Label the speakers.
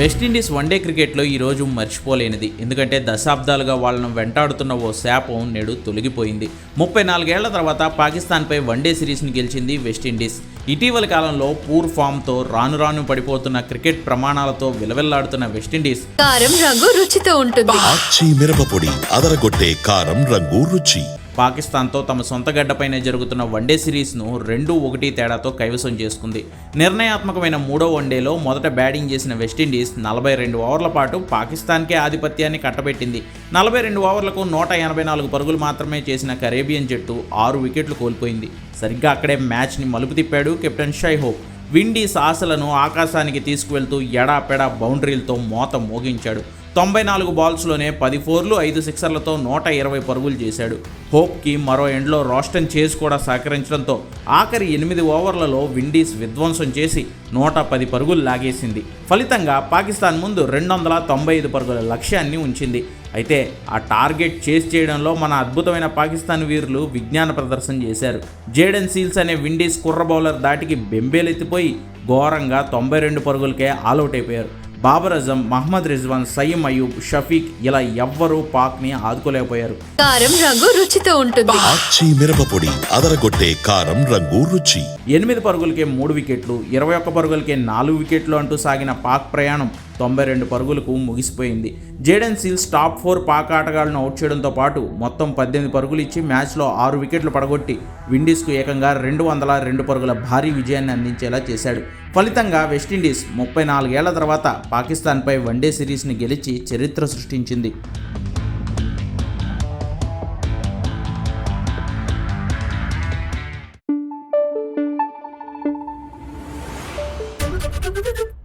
Speaker 1: West Indies one day క్రికెట్లో ఈరోజు మర్చిపోలేనిది. ఎందుకంటే దశాబ్దాలుగా వాళ్ళను వెంటాడుతున్న ఓ శాపం నేడు తొలగిపోయింది. ముప్పై నాలుగేళ్ళ తర్వాత పాకిస్తాన్పై వన్డే సిరీస్ని గెలిచింది వెస్టిండీస్ ఇటీవల కాలంలో పూర్ ఫామ్తో రాను రాను పడిపోతున్న క్రికెట్ ప్రమాణాలతో విలవెల్లాడుతున్న వెస్టిండీస్
Speaker 2: కారం రంగు రుచితో ఉంటుంది.
Speaker 3: మిరపపొడి అదరగొట్టే కారం రంగు రుచి.
Speaker 1: పాకిస్తాన్తో తమ సొంత గడ్డపైనే జరుగుతున్న వన్డే సిరీస్ను రెండు ఒకటి తేడాతో కైవసం చేసుకుంది. నిర్ణయాత్మకమైన మూడో వన్డేలో మొదట బ్యాటింగ్ చేసిన వెస్టిండీస్ నలభై రెండు ఓవర్ల పాటు పాకిస్తాన్కే ఆధిపత్యాన్ని కట్టబెట్టింది. నలభై రెండు ఓవర్లకు నూట ఎనభై నాలుగు పరుగులు మాత్రమే చేసిన కరేబియన్ జట్టు ఆరు వికెట్లు కోల్పోయింది. సరిగ్గా అక్కడే మ్యాచ్ని మలుపు తిప్పాడు కెప్టెన్ షైహోప్ విండీస్ ఆశలను ఆకాశానికి తీసుకువెళ్తూ ఎడాపెడా బౌండరీలతో మోత మోగించాడు. తొంభై నాలుగు బాల్స్లోనే పది ఫోర్లు ఐదు సిక్సర్లతో నూట ఇరవై పరుగులు చేశాడు. హోప్కి మరో ఎండ్లో రోస్టన్ చేసి కూడా సహకరించడంతో ఆఖరి ఎనిమిది ఓవర్లలో విండీస్ విధ్వంసం చేసి నూట పది పరుగులు లాగేసింది. ఫలితంగా పాకిస్తాన్ ముందు రెండు వందల తొంభై ఐదు పరుగుల లక్ష్యాన్ని ఉంచింది. అయితే ఆ టార్గెట్ చేస్ చేయడంలో మన అద్భుతమైన పాకిస్తాన్ వీరులు విజ్ఞాన ప్రదర్శన చేశారు. జేడెన్ సీల్స్ అనే విండీస్ కుర్ర బౌలర్ దాటికి బెంబేలెత్తిపోయి ఘోరంగా తొంభై రెండు పరుగులకే ఆల్అవుట్ అయిపోయారు. బాబర్ అజం మహమ్మద్ రిజ్వాన్ సయీం అయూబ్ షఫీక్ ఇలా ఎవ్వరూ పాక్ని ఆదుకోలేకపోయారు.
Speaker 2: కారం రంగు రుచితో ఉంటుంది.
Speaker 3: మిరపపొడి అదరగొట్టే కారం రంగు రుచి.
Speaker 1: ఎనిమిది పరుగులకే మూడు వికెట్లు ఇరవై ఒక్క పరుగులకే నాలుగు వికెట్లు అంటూ సాగిన పాక్ ప్రయాణం తొంభై రెండు పరుగులకు ముగిసిపోయింది Jayden Seales top four Pak ఆటగాళ్ళను out చేయడంతో పాటు మొత్తం పద్దెనిమిది పరుగులు ఇచ్చి మ్యాచ్లో ఆరు వికెట్లు పడగొట్టి విండీస్కు ఏకంగా రెండు వందల రెండు పరుగుల భారీ విజయాన్ని అందించేలా చేశాడు ఫలితంగా వెస్టిండీస్ ముప్పై నాలుగేళ్ళ తర్వాత పాకిస్తాన్పై వన్డే సిరీస్ని గెలిచి చరిత్ర సృష్టించింది
Speaker 4: Thank you.